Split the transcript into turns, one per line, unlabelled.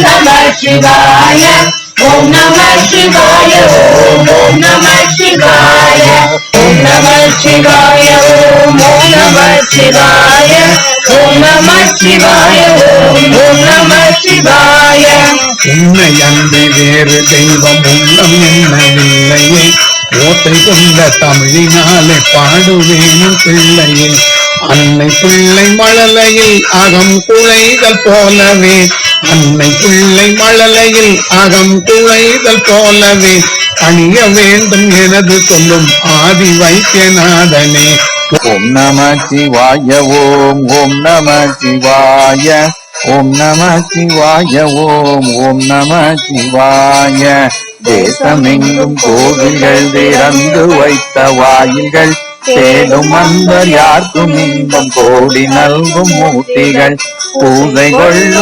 நம சிவாய ஓம் நம சிவாய ஓம் ஓம் நம சிவாய ஓம் நம சிவாய ஓம் ஓம் நம சிவாய ஓம் நம சிவாய ஓம் ஓம் நம சிவாய
உன்னை அன்றி வேறு தெய்வம் உள்ளம் என்னவில்லையே. ஓட்டை கொண்ட தமிழினாலே பாடுவேன் பிள்ளையே. அன்னை பிள்ளை மழலையில் அகம் குழைதல் போலவே. அன்னை பிள்ளை மழலையில் அகம் குழைதல் போலவே. அணிய வேண்டும் எனது சொல்லும் ஆதி வைத்தியநாதனே
ஓம் நம சிவாய ஓம் ஓம் நம சிவாய. ஓம் நம சிவாய ஓம் ஓம் நம சிவாய. தேசமெங்கும் கோவில்கள் திறந்து வைத்த வாயில்கள் தேடும் அன்பர் யார்க்கும் இன்பம் கோடி நல்கும் மூர்த்திகள் பூஜை கொள்ளும்